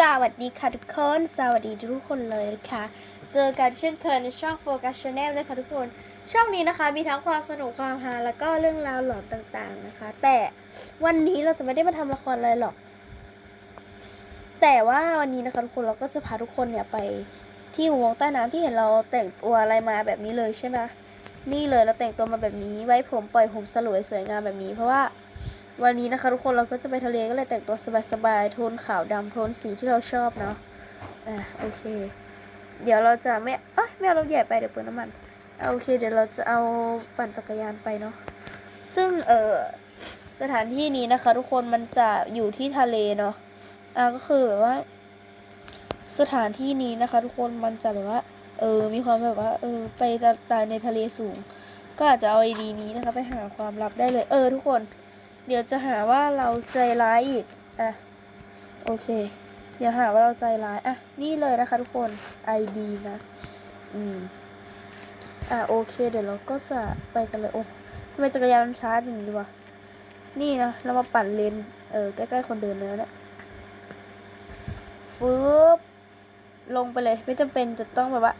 สวัสดีค่ะทุกคน สวัสดีทุกคนเลยนะคะเจอกันเช่นเคยในช่องโฟกัสชาแนลเลยค่ะทุกคน ช่องนี้นะคะมีทั้งความสนุกความฮาแล้วก็เรื่องราวหลอนต่างๆนะคะ แต่วันนี้เราจะไม่ได้มาทำละครอะไรหรอก แต่ว่าวันนี้นะคะทุกคนเราก็จะพาทุกคนเนี่ยไปที่อุโมงใต้น้ำที่เห็นเราแต่งตัวอะไรมาแบบนี้เลยใช่ไหมนี่เลยเราแต่งตัวมาแบบนี้ไว้ผมปล่อยผมสลวยสวยงามแบบนี้เพราะว่า วันนี้นะคะทุกคนเราก็จะไปทะเลก็เลยแต่งตัวสบายๆโทนขาวดำโทนสีที่เราชอบเนาะอะโอเค เดี๋ยวเราจะไม่เอ้ยไม่เอารถใหญ่ไปเดี๋ยวเปลืองน้ำมันอะโอเค เดี๋ยวเราจะเอาปั่นจักรยานไปเนาะซึ่งเออสถานที่นี้นะคะ ทุกคนมันจะอยู่ที่ทะเลเนาะอะก็คือแบบว่า สถานที่นี้นะคะ ทุกคนมันจะแบบว่า เออ มีความแบบว่า เออ ไปตายในทะเลสูง ก็อาจจะเอาไอดีนี้นะคะ ไปหาความลับได้เลย เออ ทุกคน เดี๋ยวจะหาว่าเราใจร้ายอีก อะ โอเคเดี๋ยวหาว่าเราใจร้าย อะ นี่เลยนะคะทุกคน ID นะ อืม อะโอเค เดี๋ยวเราก็จะไปกันเลย โอ้ทำไมจักรยานมันช้าอย่างนี้วะ นี่นะ เรามาปั่นเลน เออ ใกล้ ๆ คนเดินเนื้อเนี่ยฟึบลงไปเลย ไม่จำเป็นจะต้องแบบว่า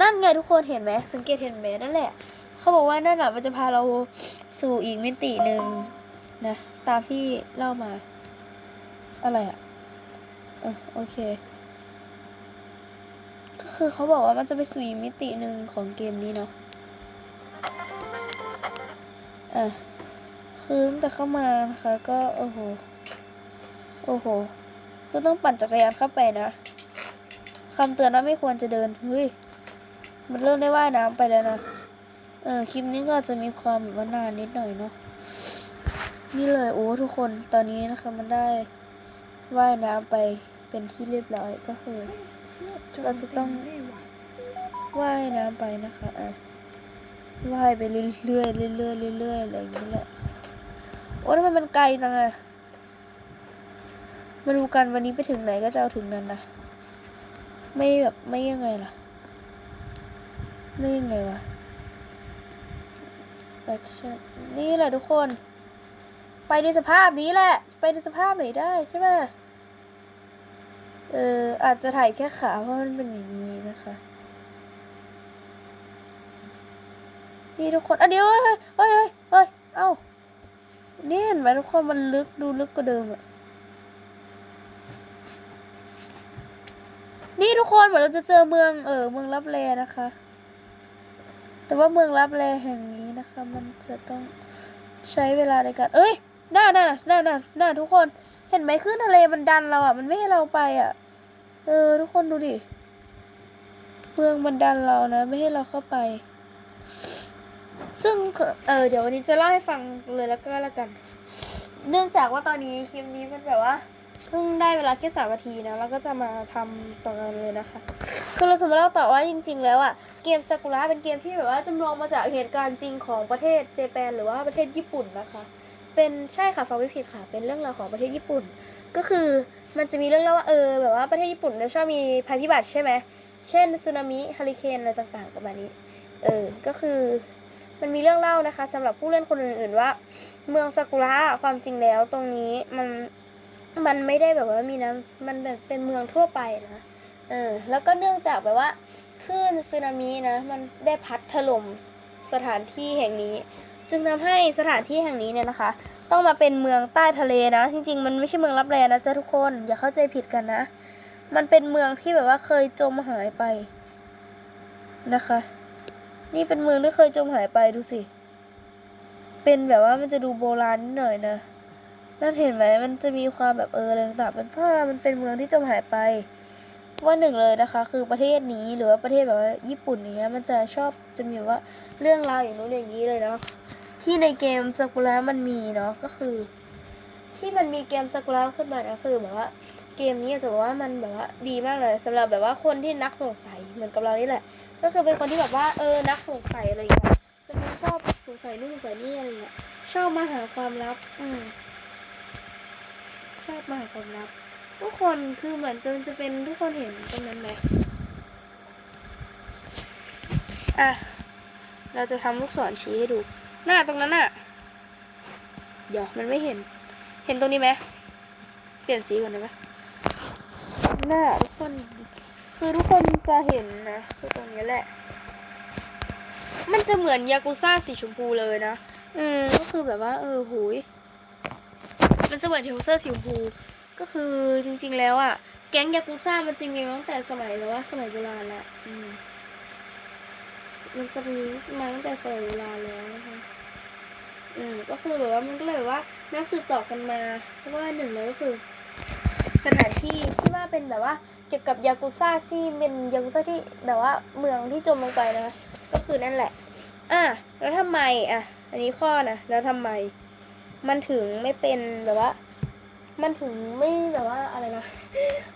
นั่นไงทุกคนเห็นไหม สังเกตเห็นไหมนั่นแหละ เขาบอกว่านั่นแหละมันจะพาเราสู่อีกมิติหนึ่ง นะ ตามที่เล่ามา อะไรอะ่ะเออโอเค ก็คือเขาบอกว่ามันจะไปสู่อีมิติหนึ่งของเกมนี้เนาะอะคือตั้งแต่เข้ามานะคะก็โอ้โห โอ้โหก็ต้องปั่นจักรยานเข้าไปนะคำเตือนว่าไม่ควรจะเดิน เฮ้ย มันเริ่มได้ว่ายน้ำไปแล้วนะ เออ คลิปนี้ก็จจะมีความแบบว่านานนิดหน่อยเนาะ นี่เลยโอ้ทุกคนตอนนี้นะคะมันได้ว่ายน้ำไปเป็นที่เรียบร้อยก็คือเราจะต้องว่ายน้ำไปนะคะอะว่ายไปเรื่อยๆเรื่อยๆเรื่อยๆอะไรอย่างนี้แหละโอ้ทำไมมันไกลจังอะมาดูกันวันนี้ไปถึงไหนก็จะเอาถึงนั้นนะไม่แบบไม่ยังไงล่ะไม่ยังไงวะแอคชั่นนี่แหละทุกคน ไปในสภาพนี้แหละ ไปในสภาพไหนได้ใช่ไหมเอออาจจะถ่ายแค่ขาเพราะมันเป็นอย่างนี้นะคะนี่ทุกคนอะเดี๋ยวเฮ้ยเฮ้ยเฮ้ยเฮ้ยเอ้านี่เห็นไหมทุกคนมันลึกดูลึกกว่าเดิมอะนี่ทุกคนเหมือนเราจะเจอเมืองเออเมืองลับแลนะคะ แต่ว่าเมืองลับแลแห่งนี้นะคะ มันจะต้องใช้เวลาในการเอ้ย น่าน่าน่าน่าน่าทุกคน เห็นไหมคลื่นทะเลมันดันเราอะ มันไม่ให้เราไปอะ เออ ทุกคนดูดิเมืองมันดันเรานะ ไม่ให้เราเข้าไป ซึ่งเออเดี๋ยววันนี้จะเล่าให้ฟังเลยแล้วก็แล้วกัน เนื่องจากว่าตอนนี้คลิปนี้มันแบบว่าเพิ่งได้เวลาแค่สามนาทีนะแล้วก็จะมาทำต่อกันเลยนะคะคือเราจะมาเล่าต่อว่าจริง ๆ แล้วอะเกมซากุระเป็นเกมที่แบบว่าจำลองมาจากเหตุการณ์จริงของประเทศเจแปนหรือว่าประเทศญี่ปุ่นนะคะ เป็นใช่ค่ะฟังไม่ผิดค่ะ เป็นเรื่องราวของประเทศญี่ปุ่น ก็คือมันจะมีเรื่องเล่าว่าเออแบบว่าประเทศญี่ปุ่นเนี่ยชอบมีภัยพิบัติใช่ไหมเช่นสึนามิฮอริเคนอะไรต่างๆประมาณนี้ เออก็คือมันมีเรื่องเล่านะคะสำหรับผู้เล่นคนอื่นๆว่า เมืองซากุระความจริงแล้วตรงนี้มันมันไม่ได้แบบว่ามีน้ำมันแบบเป็นเมืองทั่วไปนะเออแล้วก็เนื่องจากแบบว่าคลื่นสึนามินะมันได้พัดถล่มสถานที่แห่งนี้ จึงทำให้สถานที่แห่งนี้เนี่ยนะคะ ต้องมาเป็นเมืองใต้ทะเลนะ จริง ๆ มันไม่ใช่เมืองรับแลนะจ๊ะทุกคนอย่าเข้าใจผิดกันนะ มันเป็นเมืองที่แบบว่าเคยจมหายไปนะคะ นี่เป็นเมืองที่เคยจมหายไปดูสิ เป็นแบบว่ามันจะดูโบราณนิดหน่อยนะนั่นเห็นไหมมันจะมีความแบบเอออะไรต่างๆเป็นผ้ามันเป็นเมืองที่จมหายไป ว่าหนึ่งเลยนะคะ คือประเทศนี้หรือว่าประเทศแบบว่าญี่ปุ่นเนี้ยมันจะชอบจะมีว่าเรื่องราวอย่างนู้นอย่างนี้เลยเนาะ ที่ในเกมซากุระมันมีเนาะก็คือ ที่มันมีเกมซากุระขึ้นมานะคือแบบว่า เกมนี้จะบอกว่ามันแบบว่าดีมากเลยสำหรับแบบว่าคนที่นักสงสัยเหมือนกับเรานี่แหละ ก็คือเป็นคนที่แบบว่าเออนักสงสัยอะไรอย่างเงี้ยจะไม่ชอบสงสัยนู่นสงสัยนี่อะไรเงี้ยชอบมาหาความลับ อืมชอบมาหาความลับ ทุกคนคือเหมือนจะจะเป็นทุกคนเห็นตรงนั้นไหมอะเราจะทำลูกศรชี้ให้ดู หน้าตรงนั้นน่ะ เดี๋ยวมันไม่เห็น เห็นตรงนี้ไหมเปลี่ยนสีก่อนได้ไหมน่ะทุกคน คือทุกคนจะเห็นนะคือตรงนี้แหละ มันจะเหมือนยากุซ่าสีชมพูเลยนะ อืม ก็คือแบบว่า เออหูย มันจะเหมือนเทลเซอร์สีชมพู ก็คือจริงๆแล้วอะ แก๊งยากุซ่ามันจริงมีมาตั้งแต่สมัยแล้วว่าสมัยโบราณละ อืมมันจะมีมาตั้งแต่สมัยโบราณแล้วนะคะ อืมก็คือแบบว่ามันก็เลยว่านับสืบต่อกันมา เพราะว่าหนึ่งเลยก็คือ สถานที่ที่ว่าเป็นแบบว่าเกี่ยวกับยากุซ่าที่เป็นยากุซ่าที่แบบว่าเมืองที่จมลงไปนะก็คือนั่นแหละ อะแล้วทำไมอะ อันนี้ข้อนะแล้วทำไม มันถึงไม่เป็นแบบว่า มันถึงไม่แบบว่าอะไรนะ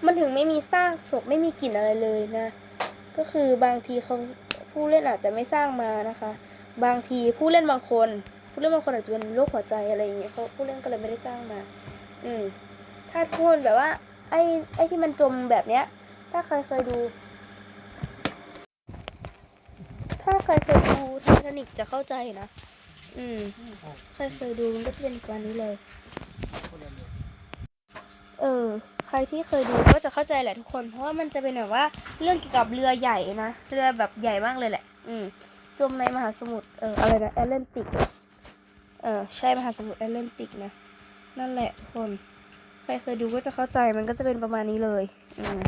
มันถึงไม่มีซากศพไม่มีกลิ่นอะไรเลยนะ ก็คือบางทีเขาผู้เล่นอาจจะไม่สร้างมานะคะ บางทีผู้เล่นบางคน ผู้เล่นบางคนอาจจะเป็นโรคหัวใจอะไรอย่างเงี้ยเขาผู้เล่นก็เลยไม่ได้สร้างมา อืม ถ้าทุกคนแบบว่า ไอ้ไอ้ที่มันจมแบบเนี้ย ถ้าใครเคยดู ถ้าใครเคยดูไททานิกจะเข้าใจนะอืมใครเคยดูมันก็จะเป็นกวันนี้เลย เออ ใครที่เคยดูก็จะเข้าใจแหละทุกคน เพราะว่ามันจะเป็นแบบว่าเรื่องเกี่ยวกับเรือใหญ่นะ เรือแบบใหญ่มากเลยแหละ อืมจมในมหาสมุทร เออ อะไรนะ แอตแลนติก เออใช่มหาสมุทรแอตแลนติกนะ นั่นแหละทุกคน ใครเคยดูก็จะเข้าใจมันก็จะเป็นประมาณนี้เลย อืม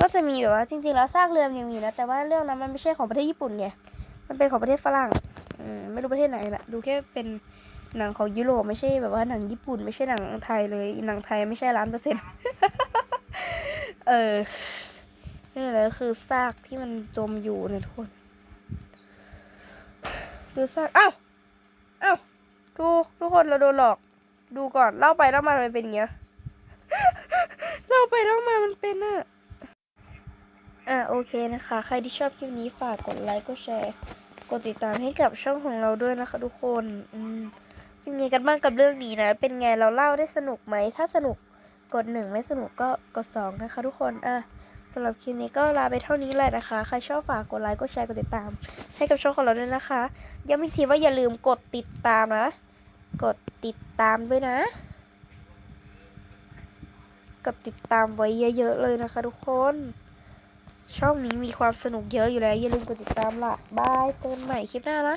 ก็จะมีแบบว่าจริงๆแล้วซากเรือมันยังมีนะ แต่ว่าเรื่องนั้นมันไม่ใช่ของประเทศญี่ปุ่นไง มันเป็นของประเทศฝรั่งอืมไม่รู้ประเทศไหนละดูแค่เป็นหนังของยุโรปไม่ใช่แบบว่าหนังญี่ปุ่น ไม่ใช่หนังไทยเลยหนังไทยไม่ใช่ล้านเปอร์เซ็นต์เออนี่แหละคือซากที่มันจมอยู่นะทุกคนดูซากอ้าวอ้าว ดูทุกคนเราโดนหลอก ดูก่อนเล่าไปเล่ามามันเป็นย่างเงี้ยเล่าไปเล่ามามันเป็นอะอะโอเคนะคะ ใครที่ชอบคลิปนี้ฝากกดไลค์กดแชร์กดติดตามให้กับช่องของเราด้วยนะคะ ทุกคนอืมเป็นไงกันบ้างกับเรื่องนี้นะ เป็นไงเราเล่าได้สนุกไหม ถ้าสนุกกดหนึ่งไม่สนุกก็กดสองนะคะ ทุกคนอะสำหรับคลิปนี้ก็ลาไปเท่านี้แหละนะคะ ใครชอบฝากกดไลค์กดแชร์กดติดตาม ให้กับช่องของเราด้วยนะคะ ย้ำอีกทีว่าอย่าลืมกดติดตามนะ กดติดตามด้วยนะ กดติดตามไว้เยอะๆเลยนะคะทุกคน ช่องนี้มีความสนุกเยอะอยู่แล้ว อย่าลืมกดติดตามล่ะบายเจอกันใหม่คลิปหน้านะ